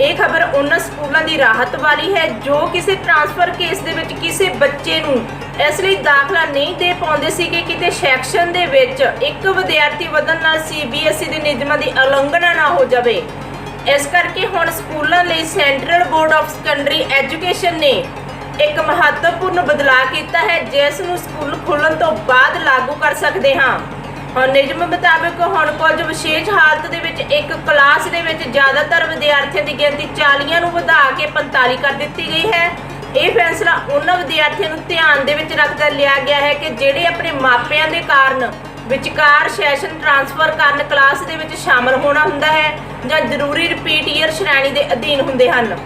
ਇਹ ਖਬਰ ਉਹਨਾਂ ਸਕੂਲਾਂ ਦੀ ਰਾਹਤ ਵਾਲੀ ਹੈ, ਜੋ ਕਿਸੇ ਟ੍ਰਾਂਸਫਰ ਕੇਸ ਦੇ ਵਿੱਚ ਕਿਸੇ ਬੱਚੇ ਨੂੰ ਇਸ ਲਈ ਦਾਖਲਾ ਨਹੀਂ ਦੇ ਪਾਉਂਦੇ ਸੀ ਕਿ ਕਿਤੇ ਸੈਕਸ਼ਨ ਦੇ ਵਿੱਚ ਇੱਕ ਵਿਦਿਆਰਥੀ ਵਧਣ ਨਾਲ ਸੀਬੀਐਸਈ ਦੇ ਨਿਯਮਾਂ ਦੀ ਉਲੰਘਣਾ ਨਾ ਹੋ ਜਾਵੇ। ਇਸ ਕਰਕੇ ਹੁਣ ਸਕੂਲਾਂ ਲਈ central board of secondary education ਨੇ ਇੱਕ ਮਹੱਤਵਪੂਰਨ ਬਦਲਾਅ ਕੀਤਾ ਹੈ, ਜਿਸ ਨੂੰ ਸਕੂਲ ਖੁੱਲ੍ਹਣ ਤੋਂ ਬਾਅਦ ਲਾਗੂ ਕਰ ਸਕਦੇ ਹਾਂ। ਨਿਯਮ ਮੁਤਾਬਕ ਹੁਣ ਕੁਝ ਵਿਸ਼ੇਸ਼ ਹਾਲਤ ਦੇ ਵਿੱਚ ਇੱਕ ਕਲਾਸ ਦੇ ਵਿੱਚ ਜ਼ਿਆਦਾਤਰ ਵਿਦਿਆਰਥੀਆਂ ਦੀ ਗਿਣਤੀ 40 ਨੂੰ ਵਧਾ ਕੇ 45 ਕਰ ਦਿੱਤੀ ਗਈ ਹੈ। ਇਹ ਫੈਸਲਾ ਉਹਨਾਂ ਵਿਦਿਆਰਥੀਆਂ ਨੂੰ ਧਿਆਨ ਦੇ ਵਿੱਚ ਰੱਖਦਾ ਲਿਆ ਗਿਆ ਹੈ ਕਿ ਜਿਹੜੇ ਆਪਣੇ ਮਾਪਿਆਂ ਦੇ ਕਾਰਨ ਵਿਚਕਾਰ ਸੈਸ਼ਨ ਟ੍ਰਾਂਸਫਰ ਕਰਨ ਕਲਾਸ ਦੇ ਵਿੱਚ ਸ਼ਾਮਲ ਹੋਣਾ ਹੁੰਦਾ ਹੈ ਜਾਂ ਜ਼ਰੂਰੀ ਰਿਪੀਟ ਈਅਰ ਸ਼੍ਰੇਣੀ ਦੇ ਅਧੀਨ ਹੁੰਦੇ ਹਨ।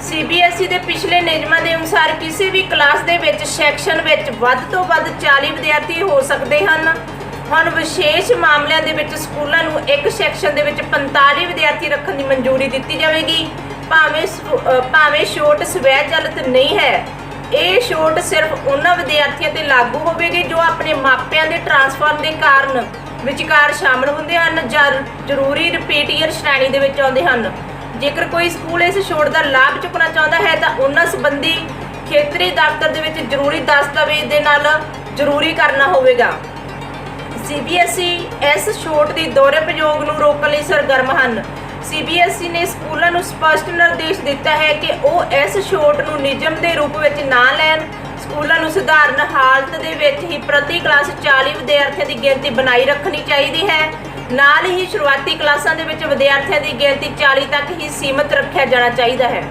ਸੀਬੀਐਸਈ ਦੇ ਪਿਛਲੇ ਨਿਯਮਾਂ ਦੇ ਅਨੁਸਾਰ ਕਿਸੇ ਵੀ ਕਲਾਸ ਦੇ ਵਿੱਚ ਸੈਕਸ਼ਨ ਵਿੱਚ ਵੱਧ ਤੋਂ ਵੱਧ 40 ਵਿਦਿਆਰਥੀ ਹੋ ਸਕਦੇ ਹਨ। ਹੁਣ ਵਿਸ਼ੇਸ਼ ਮਾਮਲਿਆਂ ਦੇ ਵਿੱਚ ਸਕੂਲਾਂ ਨੂੰ ਇੱਕ ਸੈਕਸ਼ਨ ਦੇ ਵਿੱਚ 45 ਵਿਦਿਆਰਥੀ ਰੱਖਣ ਦੀ ਮਨਜ਼ੂਰੀ ਦਿੱਤੀ ਜਾਵੇਗੀ। ਭਾਵੇਂ ਸਕੂ- ਭਾਵੇਂ ਛੋਟ ਸਵੈ ਚਲਿਤ ਨਹੀਂ ਹੈ, ਇਹ ਛੋਟ ਸਿਰਫ ਉਹਨਾਂ ਵਿਦਿਆਰਥੀਆਂ ਤੇ ਲਾਗੂ ਹੋਵੇਗੀ ਜੋ ਆਪਣੇ ਮਾਪਿਆਂ ਦੇ ਟ੍ਰਾਂਸਫਰ ਦੇ ਕਾਰਨ ਵਿਚਕਾਰ ਸ਼ਾਮਲ ਹੁੰਦੇ ਹਨ ਜਾਂ ਜ਼ਰੂਰੀ ਰਿਪੀਟ ਈਅਰ ਸ਼੍ਰੇਣੀ ਦੇ ਵਿੱਚ ਆਉਂਦੇ ਹਨ। ਜੇਕਰ ਕੋਈ ਸਕੂਲ ਇਸ ਛੋਟ ਦਾ ਲਾਭ ਚੁੱਕਣਾ ਚਾਹੁੰਦਾ ਹੈ ਤਾਂ ਉਹਨਾਂ ਸੰਬੰਧੀ ਖੇਤਰੀ ਦਫ਼ਤਰ ਦੇ ਵਿੱਚ ਜ਼ਰੂਰੀ ਦਸਤਾਵੇਜ਼ ਦੇ ਨਾਲ ਜ਼ਰੂਰੀ ਕਰਨਾ ਹੋਵੇਗਾ। ਸੀਬੀਐਸਈ ਇਸ ਛੋਟ ਦੀ ਦੁਰਉਪਯੋਗ ਨੂੰ ਰੋਕਣ ਲਈ ਸਰਗਰਮ ਹਨ। ਸੀਬੀਐਸਈ ਨੇ ਸਕੂਲਾਂ ਨੂੰ ਸਪਸ਼ਟ ਨਿਰਦੇਸ਼ ਦਿੱਤਾ ਹੈ ਕਿ ਉਹ ਇਸ ਛੋਟ ਨੂੰ ਨਿਯਮ ਦੇ ਰੂਪ ਵਿੱਚ ਨਾ ਲੈਣ, ਸਕੂਲਾਂ ਨੂੰ ਸਧਾਰਨ ਹਾਲਤ ਦੇ ਵਿੱਚ ਹੀ ਪ੍ਰਤੀ ਕਲਾਸ 40 ਵਿਦਿਆਰਥੀਆਂ ਦੀ ਗਿਣਤੀ ਬਣਾਈ ਰੱਖਣੀ ਚਾਹੀਦੀ ਹੈ। ਨਾਲ ਹੀ ਸ਼ੁਰੂਆਤੀ ਕਲਾਸਾਂ ਦੇ ਵਿੱਚ ਵਿਦਿਆਰਥੀਆਂ ਦੀ ਗਿਣਤੀ 40 ਤੱਕ ਹੀ ਸੀਮਤ ਰੱਖਿਆ ਜਾਣਾ ਚਾਹੀਦਾ ਹੈ।